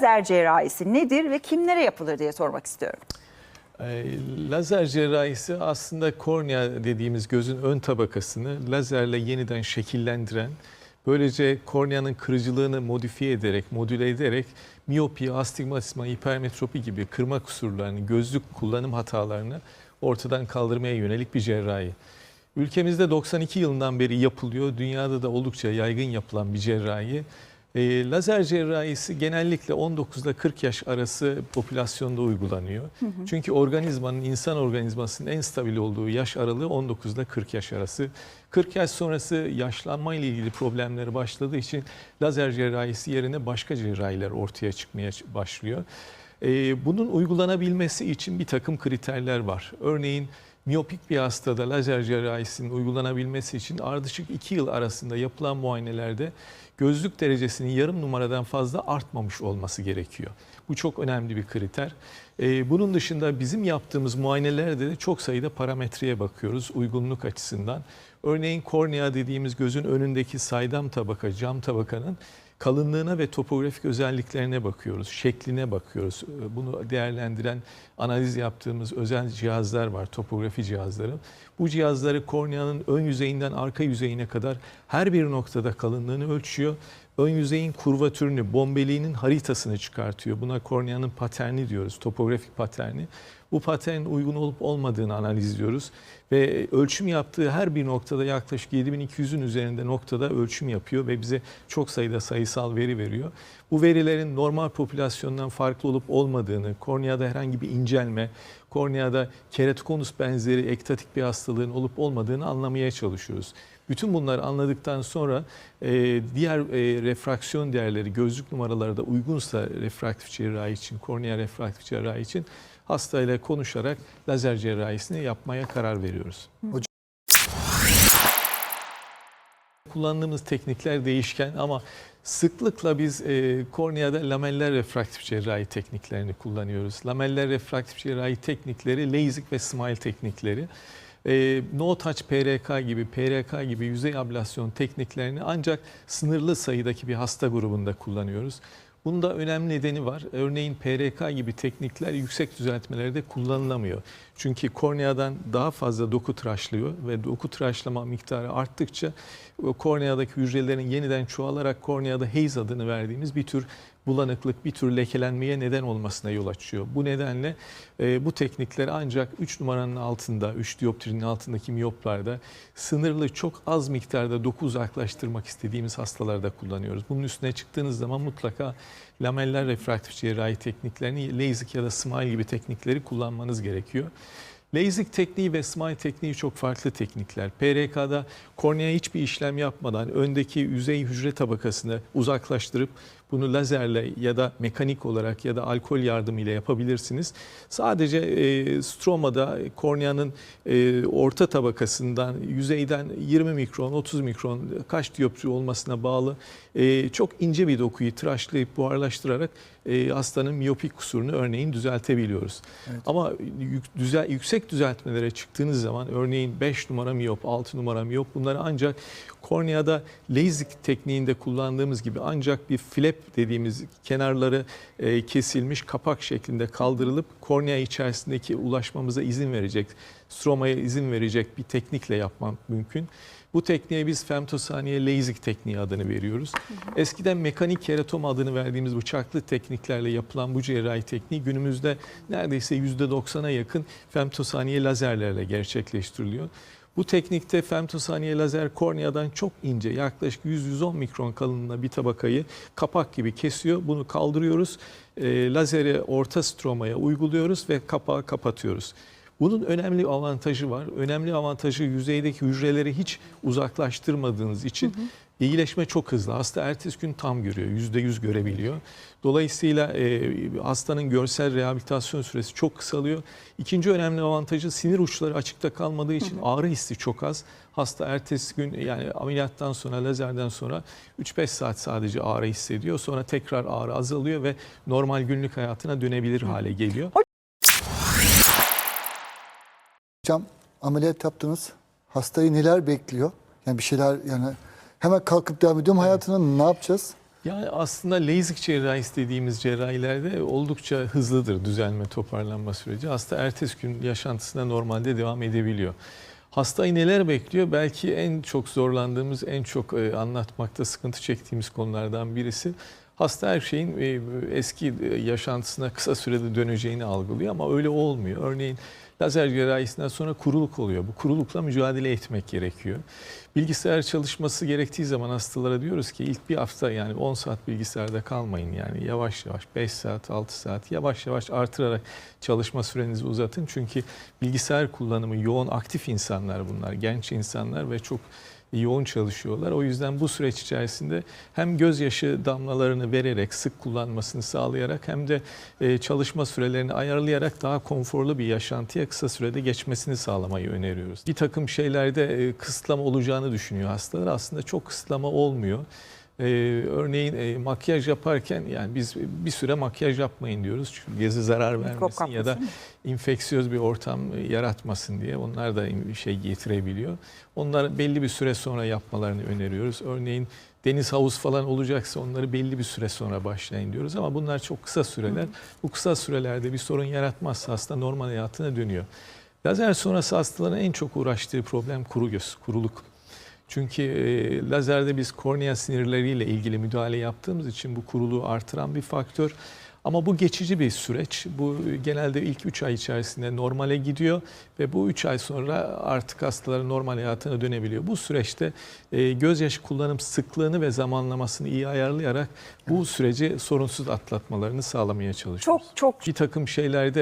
lazer cerrahisi nedir ve kimlere yapılır diye sormak istiyorum. E, Lazer cerrahisi aslında kornea dediğimiz gözün ön tabakasını lazerle yeniden şekillendiren, böylece korneanın kırıcılığını modifiye ederek, modüle ederek miyopi, astigmatisma, hipermetropi gibi kırma kusurlarını, gözlük kullanım hatalarını ortadan kaldırmaya yönelik bir cerrahi. Ülkemizde 92 yılından beri yapılıyor. Dünyada da oldukça yaygın yapılan bir cerrahi. E, lazer cerrahisi genellikle 19 ile 40 yaş arası popülasyonda uygulanıyor. Çünkü organizmanın, insan organizmasının en stabil olduğu yaş aralığı 19 ile 40 yaş arası. 40 yaş sonrası yaşlanma ile ilgili problemleri başladığı için lazer cerrahisi yerine başka cerrahiler ortaya çıkmaya başlıyor. E, bunun uygulanabilmesi için bir takım kriterler var. Örneğin miyopik bir hastada lazer cerrahisinin uygulanabilmesi için ardışık 2 yıl arasında yapılan muayenelerde gözlük derecesinin yarım numaradan fazla artmamış olması gerekiyor. Bu çok önemli bir kriter. Ee, bunun dışında bizim yaptığımız muayenelerde de çok sayıda parametreye bakıyoruz uygunluk açısından. Örneğin kornea dediğimiz gözün önündeki saydam tabaka, cam tabakanın kalınlığına ve topografik özelliklerine bakıyoruz, şekline bakıyoruz. Ee, Bunu değerlendiren analiz yaptığımız özel cihazlar var, topografi cihazları. Bu cihazları korneanın ön yüzeyinden arka yüzeyine kadar her bir noktada kalınlığını ölçüyor. Ön yüzeyin kurvatürünü, bombeliğinin haritasını çıkartıyor. Buna korneanın paterni diyoruz, topografik paterni. Bu paternin uygun olup olmadığını analizliyoruz ve ölçüm yaptığı her bir noktada yaklaşık 7200'ün üzerinde noktada ölçüm yapıyor ve bize çok sayıda sayısal veri veriyor. Bu verilerin normal popülasyondan farklı olup olmadığını, korneada herhangi bir incelme, korneada keratokonus benzeri ektatik bir hastalığın olup olmadığını anlamaya çalışıyoruz. Bütün bunları anladıktan sonra e, diğer e, refraksiyon değerleri, gözlük numaraları da uygunsa refraktif cerrahi için, kornea refraktif cerrahi için hastayla konuşarak lazer cerrahisini yapmaya karar veriyoruz. Hocam- Kullandığımız teknikler değişken ama sıklıkla biz e, korneada lameller refraktif cerrahi tekniklerini kullanıyoruz. Lameller refraktif cerrahi teknikleri LASIK ve SMILE teknikleri. E, no touch PRK gibi, PRK gibi yüzey ablasyon tekniklerini ancak sınırlı sayıdaki bir hasta grubunda kullanıyoruz. Bunun da önemli nedeni var. Örneğin PRK gibi teknikler yüksek düzeltmelerde kullanılamıyor. Çünkü korneadan daha fazla doku tıraşlıyor ve doku tıraşlama miktarı arttıkça korneadaki hücrelerin yeniden çoğalarak korneada haze adını verdiğimiz bir tür bulanıklık, bir tür lekelenmeye neden olmasına yol açıyor. Bu nedenle e, bu teknikleri ancak 3 numaranın altında, 3 dioptrinin altındaki miyoplarda sınırlı çok az miktarda doku uzaklaştırmak istediğimiz hastalarda kullanıyoruz. Bunun üstüne çıktığınız zaman mutlaka lameller refraktif cerrahi tekniklerini LASIK ya da SMILE gibi teknikleri kullanmanız gerekiyor. LASIK tekniği ve SMILE tekniği çok farklı teknikler. PRK'da kornea hiçbir işlem yapmadan öndeki yüzey hücre tabakasını uzaklaştırıp bunu lazerle ya da mekanik olarak ya da alkol yardımıyla yapabilirsiniz. Sadece e, stromada korneanın e, orta tabakasından yüzeyden 20 mikron 30 mikron kaç dioptri olmasına bağlı e, çok ince bir dokuyu tıraşlayıp buharlaştırarak e, hastanın miyopik kusurunu örneğin düzeltebiliyoruz. Evet. Ama yük- düzel, yüksek düzeltmelere çıktığınız zaman örneğin 5 numara miyop, 6 numara miyop bunları ancak korneada LASIK tekniğinde kullandığımız gibi ancak bir flap dediğimiz kenarları e, kesilmiş kapak şeklinde kaldırılıp kornea içerisindeki ulaşmamıza izin verecek, stromaya izin verecek bir teknikle yapmak mümkün. Bu tekniğe biz femtosaniye LASIK tekniği adını veriyoruz. Eskiden mekanik keratom adını verdiğimiz bıçaklı tekniklerle yapılan bu cerrahi tekniği günümüzde neredeyse %90'a yakın femtosaniye lazerlerle gerçekleştiriliyor. Bu teknikte femtosaniye lazer korneadan çok ince yaklaşık 100-110 mikron kalınlığında bir tabakayı kapak gibi kesiyor. Bunu kaldırıyoruz. E, lazeri orta stromaya uyguluyoruz ve kapağı kapatıyoruz. Bunun önemli avantajı var. Önemli avantajı yüzeydeki hücreleri hiç uzaklaştırmadığınız için iyileşme çok hızlı. Hasta ertesi gün tam görüyor, %100 görebiliyor. Dolayısıyla e, hastanın görsel rehabilitasyon süresi çok kısalıyor. İkinci önemli avantajı sinir uçları açıkta kalmadığı için ağrı hissi çok az. Hasta ertesi gün yani ameliyattan sonra, lazerden sonra 3-5 saat sadece ağrı hissediyor. Sonra tekrar ağrı azalıyor ve normal günlük hayatına dönebilir hale geliyor. Hocam ameliyat yaptınız. Hastayı neler bekliyor? Yani bir şeyler yani hemen kalkıp devam ediyorum hayatına ne yapacağız? Yani aslında LASIK cerrahisi dediğimiz cerrahilerde oldukça hızlıdır düzelme toparlanma süreci. Hasta ertesi gün yaşantısına normalde devam edebiliyor. Hastayı neler bekliyor? Belki en çok zorlandığımız, en çok e, anlatmakta sıkıntı çektiğimiz konulardan birisi. Hasta her şeyin e, eski e, yaşantısına kısa sürede döneceğini algılıyor ama öyle olmuyor. Örneğin lazer cerrahisinden sonra kuruluk oluyor. Bu kurulukla mücadele etmek gerekiyor. Bilgisayar çalışması gerektiği zaman hastalara diyoruz ki ilk bir hafta yani 10 saat bilgisayarda kalmayın yani yavaş yavaş 5 saat 6 saat yavaş yavaş artırarak çalışma sürenizi uzatın. Çünkü bilgisayar kullanımı yoğun aktif insanlar bunlar genç insanlar ve çok yoğun çalışıyorlar. O yüzden bu süreç içerisinde hem gözyaşı damlalarını vererek sık kullanmasını sağlayarak hem de e, çalışma sürelerini ayarlayarak daha konforlu bir yaşantıya kısa sürede geçmesini sağlamayı öneriyoruz. Bir takım şeylerde e, kısıtlama olacağını düşünüyor hastalar. Aslında çok kısıtlama olmuyor. Ee, örneğin e, makyaj yaparken yani biz bir süre makyaj yapmayın diyoruz. Çünkü göze zarar vermesin ya da infeksiyöz bir ortam e, yaratmasın diye onlar da şey getirebiliyor. Onlar belli bir süre sonra yapmalarını öneriyoruz. Örneğin deniz havuz falan olacaksa onları belli bir süre sonra başlayın diyoruz ama bunlar çok kısa süreler. Bu kısa sürelerde bir sorun yaratmazsa hasta normal hayatına dönüyor. Lazer sonrası hastaların en çok uğraştığı problem kuru göz, kuruluk. Çünkü e, lazerde biz kornea sinirleriyle ilgili müdahale yaptığımız için bu kuruluğu artıran bir faktör. Ama bu geçici bir süreç. Bu genelde ilk 3 ay içerisinde normale gidiyor ve bu 3 ay sonra artık hastaların normal hayatına dönebiliyor. Bu süreçte e, gözyaşı kullanım sıklığını ve zamanlamasını iyi ayarlayarak bu süreci sorunsuz atlatmalarını sağlamaya çalışıyoruz. Çok çok bir takım şeylerde